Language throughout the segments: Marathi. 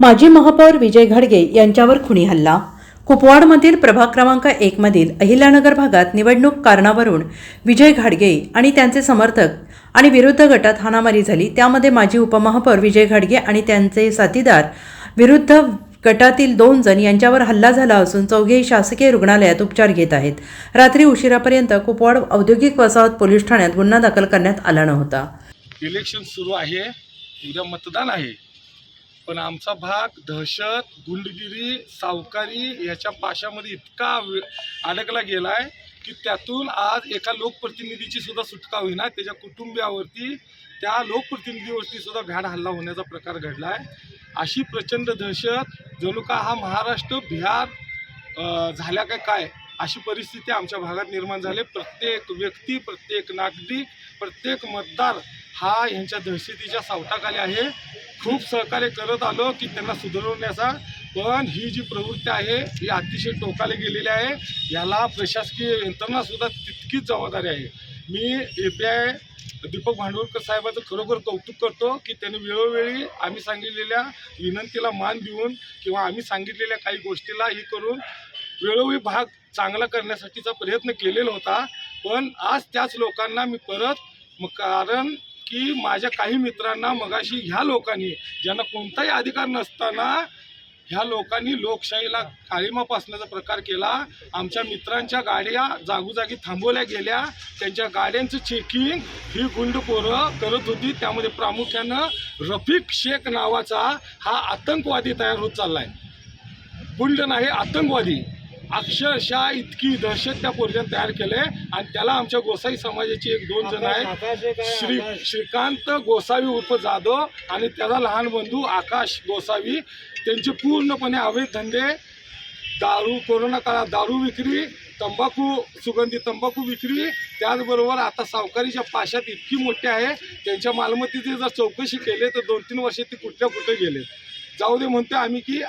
माजी महापौर विजय घाडगे यांच्यावर खुनी हल्ला. कुपवाडमधील प्रभाग क्रमांक एकमधील अहिल्यानगर भागात निवडणूक कारणावरून विजय घाडगे आणि त्यांचे समर्थक आणि विरुद्ध गटात हाणामारी झाली. त्यामध्ये माजी उपमहापौर विजय घाडगे आणि त्यांचे साथीदार विरुद्ध गटातील दोन जण यांच्यावर हल्ला झाला असून चौघेही शासकीय रुग्णालयात उपचार घेत आहेत. रात्री उशिरापर्यंत कुपवाड औद्योगिक वसाहत पोलीस ठाण्यात गुन्हा दाखल करण्यात आला नव्हता. इलेक्शन सुरू आहे. उद्या मतदान आहे. पण आमचा भाग दहशत गुंडगिरी सावकारी याच्या पाशामध्ये इतका अडकला गेला आहे की त्यातून आज एका लोकप्रतिनिधीची सुद्धा सुटका होईना. त्याच्या कुटुंबियावरती त्या लोकप्रतिनिधीवरती सुद्धा भ्याड हल्ला होण्याचा प्रकार घडला आहे अशी प्रचंड दहशत जणू का हा महाराष्ट्र बिहार झाल्या काय काय अशी परिस्थिती आमच्या भागात निर्माण झाली. प्रत्येक व्यक्ती प्रत्येक नागरिक प्रत्येक मतदार हा यांच्या दहशतीच्या सावटाखाली आहे. खूप सहकार्य करत आलो की त्यांना सुधारवण्याचा. पण ही जी प्रवृत्ती आहे ही अतिशय टोकाला गेलेली आहे. याला प्रशासकीय यंत्रणासुद्धा तितकीच जबाबदारी आहे. मी A P I Deepak Bhandavalkar साहेबाचं खरोखर कौतुक करतो की त्यांनी वेळोवेळी आम्ही सांगितलेल्या विनंतीला मान देऊन किंवा आम्ही सांगितलेल्या काही गोष्टीला हे करून वेळोवेळी भाग चांगला करण्यासाठीचा प्रयत्न केलेला होता. पण आज त्याच लोकांना मी परत मग कारण की माझ्या काही मित्रांना मगाशी ह्या लोकांनी ज्यांना कोणताही अधिकार नसताना ह्या लोकांनी लोकशाहीला काळीमा पासण्याचा प्रकार केला. आमच्या मित्रांच्या गाड्या जागोजागी थांबवल्या गेल्या. त्यांच्या गाड्यांचं चेकिंग ही गुंडखोरं करत होती. त्यामध्ये प्रामुख्यानं रफिक शेख नावाचा हा आतंकवादी तयार होत चाललाय. गुंड नाही आतंकवादी. अक्षरशः इतकी दहशत त्या पोरग्यानं तयार केले आणि त्याला आमच्या गोसाई समाजाचे एक दोन जण आहेत. श्री श्रीकांत गोसावी उर्फ जाधव आणि त्याचा लहान बंधू आकाश गोसावी. त्यांचे पूर्णपणे अवैध धंदे दारू कोरोना काळात दारू विक्री तंबाखू सुगंधी तंबाखू विक्री त्याचबरोबर आता सावकारीच्या पाशात इतकी मोठी आहे त्यांच्या मालमत्तेची जर चौकशी केली तर दोन तीन वर्षे ते कुठल्या कुठे गेले. जाऊ दे म्हणतो आम्ही की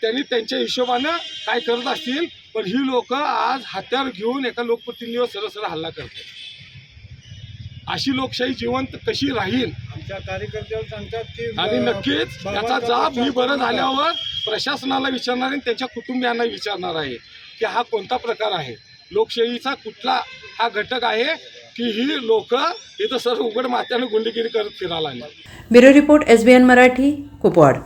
त्यांनी त्यांच्या हिशोबानं काय करत असतील पण ही लोक आज हत्यार घेऊन एका लोकप्रतिनिधीवर सरसर हल्ला करतात. अशी लोकशाही जिवंत कशी राहील? आमच्या कार्यकर्त्यावर सांगतात की आणि नक्कीच याचा जाब मी बरं झाल्यावर प्रशासनाला विचारणार आणि त्यांच्या कुटुंबियांना विचारणार आहे की हा कोणता प्रकार आहे? लोकशाहीचा कुठला हा घटक आहे की ही लोक इथं सर्व उघड मात्यानं गुंडगिरी करत फिरायला लागली? Bureau report S B N Marathi Kupwad.